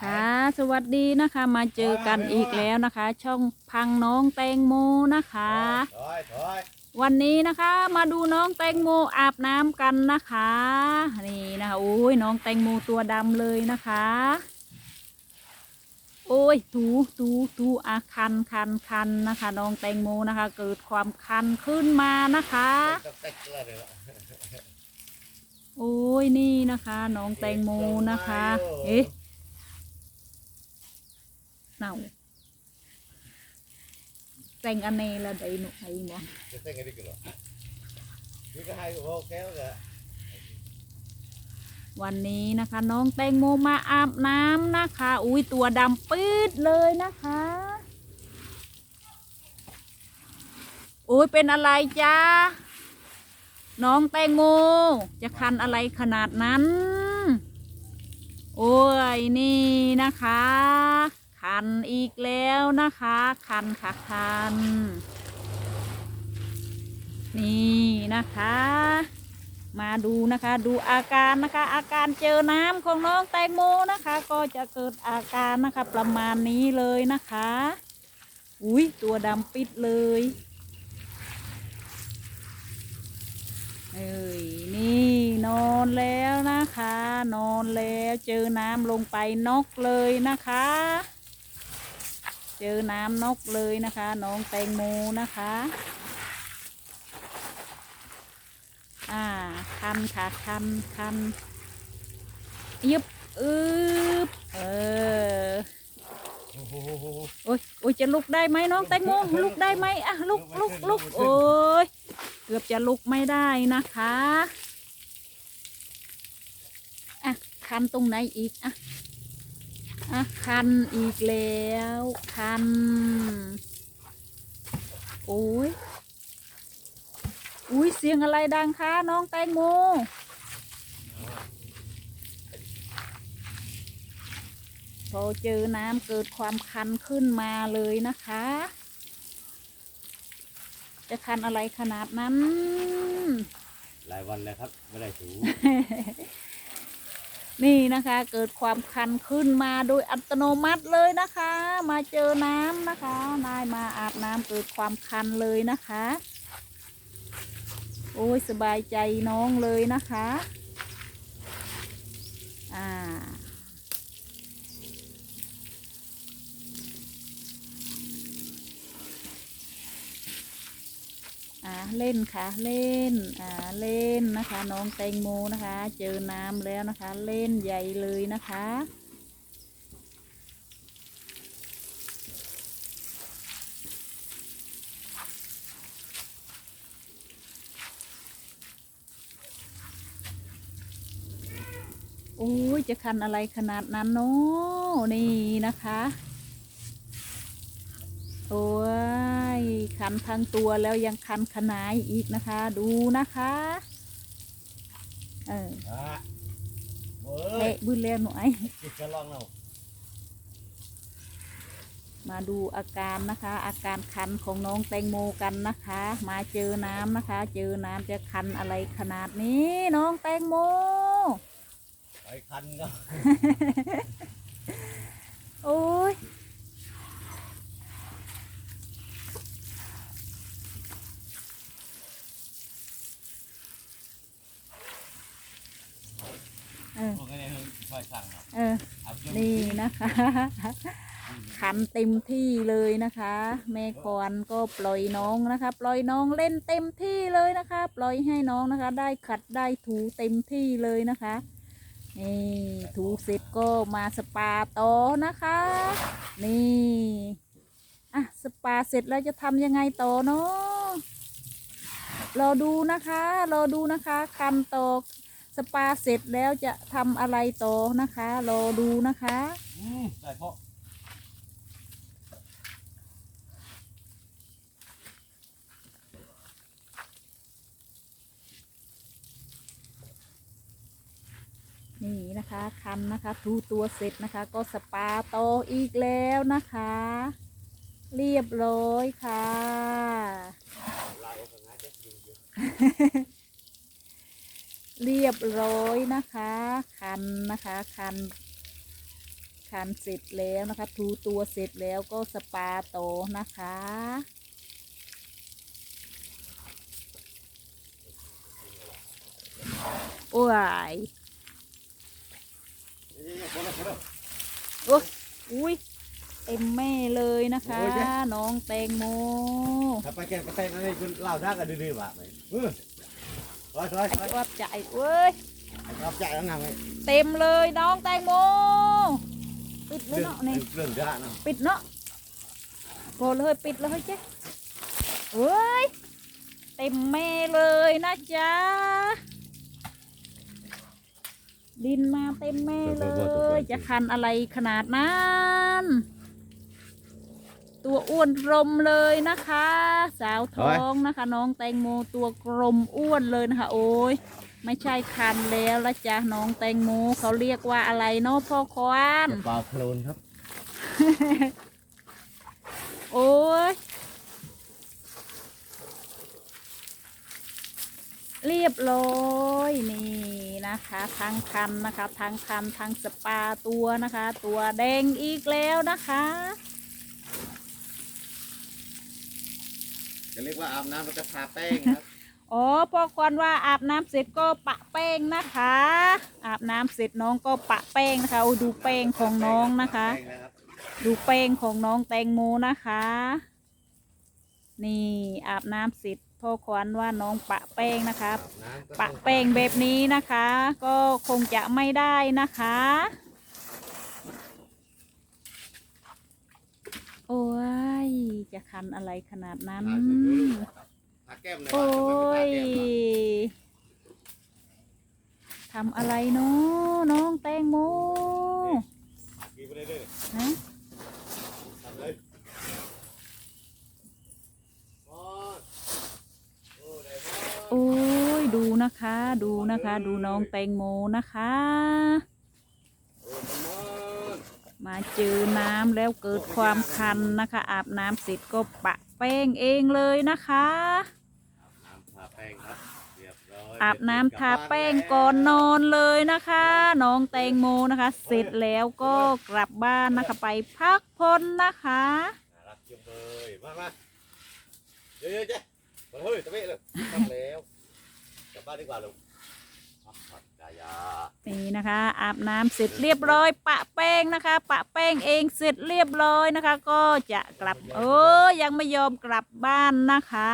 ค่ะสวัสดีนะคะมาเจอกันอีกแล้วนะคะ ช่องพังน้องแตงโมนะคะถอยถอยวันนี้นะคะมาดูน้องแตงโมอาบน้ำกันนะคะนี่นะคะโอ้ยน้องแตงโมตัวดำเลยนะคะ โอ้ยถูถูถูอาคันคันคันนะคะ น้องแตงโมนะคะ เกิดความคันขึ้นมานะคะต้องเต็กเลยเลยโอ้ยนี่นะคะ น้องแตงโมนะคะ เอ๊ะ เน่าแตงอันเนละไดหนูไอ้หมอจะเต็กอะไรกันหรอนี่ก็ให้โอเคแล้วก็วันนี้นะคะ น้องแตงโมมาอาบน้ำนะคะ อุ้ยตัวดำปื๊ดเลยนะคะ โอ้ยเป็นอะไรจ้าน้องแตงโม จะคันอะไรขนาดนั้น โอ้ยนี่นะคะ คันอีกแล้วนะคะ คันค่ะคัน นี่นะคะ มาดูนะคะดูอาการนะคะ อาการเจอน้ำของน้องแตงโมนะคะ ก็จะเกิดอาการนะคะประมาณนี้เลยนะคะ อุ้ยตัวดำปิดเลยเอ้ยนี่นอนแล้วนะคะ นอนแล้วเจอน้ำลงไปนกเลยนะคะ เจอน้ำนกเลยนะคะ น้องแตงโมนะคะ อ่าคันค่ะคันคันยึบอึบเออโอ้โหโอ้ยโอ้ยจะลุกได้ไหมน้องแตงโมลุกได้ไหมอะลุกลุกลุกโอ้ยเกือบจะลุกไม่ได้นะคะอะคันตรงไหนอีกอะ อะคันอีกแล้วคัน โอ้ยอุ้ยเสียงอะไรดังคะน้องแตงโมพอเจอน้ำเกิดความคันขึ้นมาเลยนะคะ จะคันอะไรขนาดนั้น หลายวันแล้วครับ ไม่ได้ถู นี่นะคะเกิดความคันขึ้นมาโดยอัตโนมัติเลยนะคะ มาเจอน้ำนะคะนายมาอาบน้ำเกิดความคันเลยนะคะ โอ้ยสบายใจน้องเลยนะคะ อ่า อ่าเล่นค่ะเล่นอ่าเล่นนะคะ น้องแตงโมนะคะ เจอน้ำแล้วนะคะ เล่นใหญ่เลยนะคะโอ้ยจะคันอะไรขนาดนั้นเนาะนี่นะคะ โอ้ย คันทั้งตัวแล้วยังคันขนายอีกนะคะ ดูนะคะ เอออะเว้เละยบืนแล้วหน่อยจิตจะลองเรามาดูอาการนะคะ อาการคันของน้องแตงโมกันนะคะ มาเจอน้ำนะคะ เจอน้ำจะคันอะไรขนาดนี้ น้องแตงโมไปคันเนาะโอ้ยเออ พวกนี้ค่อยสั่ง เนาะเออเอาเชือกนี่นะคะ ขันเต็มที่เลยนะคะ แม่คอนก็ปล่อยน้องนะคะ ปล่อยน้องเล่นเต็มที่เลยนะคะ ปล่อยให้น้องนะคะ ได้ขัดได้ถูเต็มที่เลยนะคะนี่ถูเสร็จก็มาสปาต่อนะคะ นี่อะสปาเสร็จแล้วจะทำยังไงต่อเนาะรอดูนะคะรอดูนะคะคันต่อ สปาเสร็จแล้วจะทำอะไรต่อนะคะ รอดูนะคะ อืมได้เพราะนี่นะคะคันนะคะทูตัวเสร็จนะคะ ก็สปาโตออีกแล้วนะคะ เรียบร้อยค่ะ ลายออกงานจะยิงอยู่ เรียบร้อยนะคะ คันนะคะคันคันเสร็จแล้วนะคะทูตัวเสร็จแล้วก็สปาโตอนะคะ โอ้ยโอ้ยอุ้ยเต็มแม่เลยนะคะโอ้ยเจ๊น้องแตงโมถ้าไปแกงกระแตงอะไรคุณเล่าได้กันดื้อๆบ่ะไหมเออ ร้อยร้อยไอ้ร้อยจวบใจเว้ยรับใจแล้วนะไหมเต็มเลยน้องแตงโมปิดเลยเรื่องเนาะนี่เรื่องด้าเนาะปิดเนาะโกเลยปิดเลยเจ๊เว้ยเต็มแม่เลยนะจ๊ะดินมาเต็มแม่เลย จะคันอะไรขนาดนั้น ตัวอ้วนรมเลยนะคะ สาวท้องนะคะ น้องแตงโมตัวกลมอ้วนเลยนะคะ โอ้ยไม่ใช่คันแล้วละจ้ะน้องแตงโมเขาเรียกว่าอะไรเนาะพ่อควานปลาโคลนครับ โอ้ยเรียบร้อยนี่นะคะทั้งคันนะคะทั้งคันทั้งสปาตัวนะคะ ตัวแดงอีกแล้วนะคะ จะเรียกว่าอาบน้ำแล้วก็ทาแป้งครับ อ๋อพอควันว่าอาบน้ำเสร็จก็ปะแป้งนะคะ อาบน้ำเสร็จน้องก็ปะแป้งนะคะโอ้ดูแป้งของน้องนะคะ แป้งนะครับดูแป้งของน้องแตงโมนะคะ นี่อาบน้ำเสร็จพ่อควันว่าน้องปะแป้งนะคะ อาบน้ำก็ปะต้อง แป้งแบบนี้นะคะ ก็คงจะไม่ได้นะคะ โอ้ย จะคันอะไรขนาดนั้น ทาแก้มหน่อยโอ้ว่าทำไมไม่ทาแก้มล่ะยทำอะไรเนาะน้องแตงโมกินไปเรื่อยฮะๆทำเลยมอนโอ้ได้มอนโอ้ย ดูนะคะ ดูนะคะ ดูน้องแตงโมนะคะโอ้มอน มาเจอน้ำแล้วเกิดความคันนะคะ อาบน้ำเสร็จก็ปะแป้งเองเลยนะคะน้ำทาแป้งครับเรียบร้อยอาบน้ำทาแป้งก่อนนอนเลยนะคะ น้องแตงโมนะคะ เสร็จแล้วก็กลับบ้านนะคะไปพักผ่อนนะคะ น่ารักจังเลยมามาเยอะๆเจ๊มาเฮ้ยตะเบ้เลยทำแล้วกลับบ้านดีกว่าลูกพักผ่อ นกายานี่นะคะ อาบน้ำเสร็จเรียบร้อย ปะแป้งนะคะ ปะแป้งเองเสร็จเรียบร้อยนะคะ ก็จะกลับเออยังไม่ยอมกลับบ้านนะคะ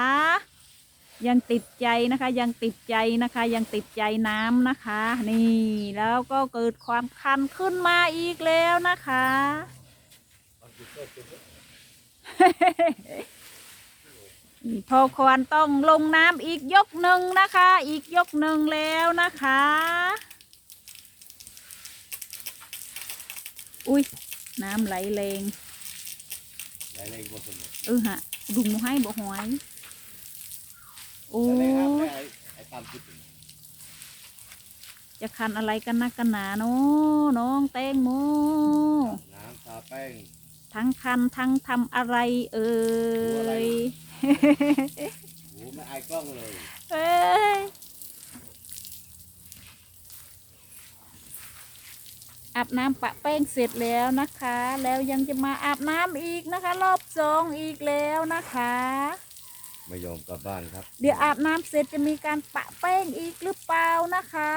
ยังติดใจนะคะ ยังติดใจนะคะ ยังติดใจน้ำนะคะ นี่แล้วก็เกิดความคันขึ้นมาอีกแล้วนะคะ พอควรต้องลงน้ำอีกยกหนึ่งนะคะ อีกยกหนึ่งแล้วนะคะ อุ้ยน้ำไหลแรงหลายแรงกว่าสมุนเออฮะดุงให้บ่หอยโอ้หลายแรงครับยไอ้ไอ้ตามคิดถึงจะคันอะไรกันนักกันหนาเนาะน้องแตงโมน้ำทาแป้งทั้งคันทั้งทำอะไรเอ่ย โอ้ไม่อายกล้องเลยเอ้ยอาบน้ำปะแป้งเสร็จแล้วนะคะ แล้วยังจะมาอาบน้ำอีกนะคะ รอบสองอีกแล้วนะคะ ไม่ยอมกลับบ้านครับเดี๋ยวอาบน้ำเสร็จจะมีการปะแป้งอีกหรือเปล่านะคะ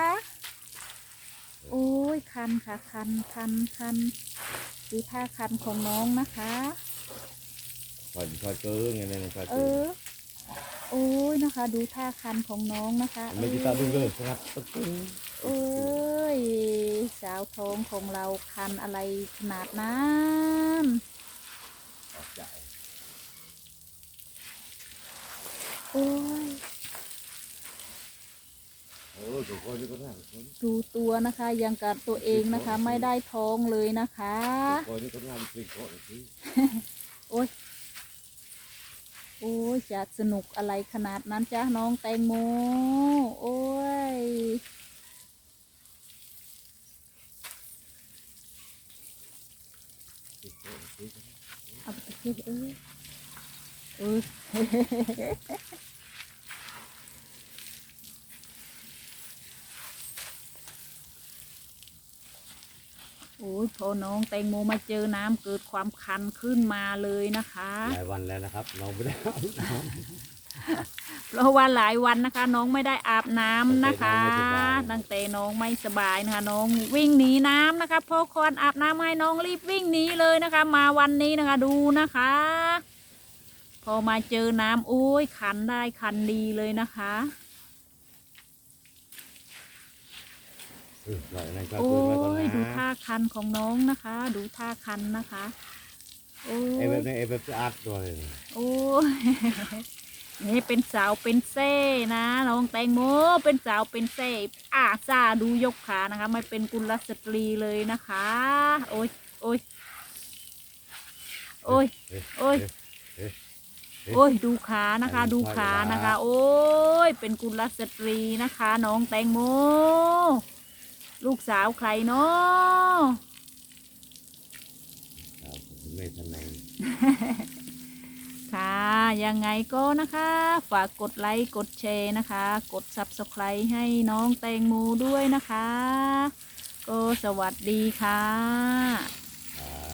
โอ้ยคันค่ะคันคันคันดูท่าคันของน้องนะคะค อยคอยเจอไงเนี่ยคอยเอเจออโอ้ยนะคะ ดูท่าคันของน้องนะคะไม่ติดตามดูเลยครับตึ้งตึ้งเอ้ย สาวท้องของเราคันอะไรขนาดนั้นออกใจโอ้ย โอ้ทุกคนทุกคนทุกคนดูตัวนะคะยังกับตัวเองนะคะ ไม่ได้ท้องเลยนะคะทุกคนทุกคนงานปลิงโคตรสิโอ้ย โอ้ยจะสนุกอะไรขนาดนั้นจ้าน้องแตงโม โอ้ย เอาไปเออเอ้ย โอ้ยพอน้องแตงโมมาเจอน้ำเกิดความคันขึ้นมาเลยนะคะ หลายวันแล้วนะครับน้องไม่ได้อาบน้เพราะว่าหลายวันนะคะ น้องไม่ได้อาบน้ำนะคะ ตั้ตั้งงแต่แต่น้น้อองงไม่ไม่สสบาบายยนะคะ น้องวิ่งหนีน้ำนะคะพอคอนอาบน้ำให้น้องรีบวิ่งหนีเลยนะคะ มาวันนี้นะคะดูนะคะ พอมาเจอน้ำโอ้ยคันได้คันดีเลยนะคะ เออ หน่อยนั่นก็โอ้คืนไว้ก่อนยนะดูท่าคันของน้องนะคะ ดูท่าคันนะคะ โอ้ไอ้แบบยนี้ไอ้แบบจะอัดด้วยโอ้ยนี่เป็นสาวเป็นเซ่นะน้องแตงโมเป็นสาวเป็นเซ่อาซาดูยกขานะคะ ไม่เป็นกุลสตรีเลยนะคะ โอ้ยโอ้ยโอ้ยเอ๊ะโอ้ยเอ๊ะโอ้ยดูขานะคะ อันนี้ดูขานะคะค่อยๆโอ้ยเป็นกุลสตรีนะคะ น้องแตงโม ลูกสาวใครเนาะครับไม่ทันไหนค่ะ ยังไงก็นะคะ ฝากกดไลค์ กดแชร์นะคะ กด subscribe ให้น้องแตงโมด้วยนะคะ ก็สวัสดีค่ะ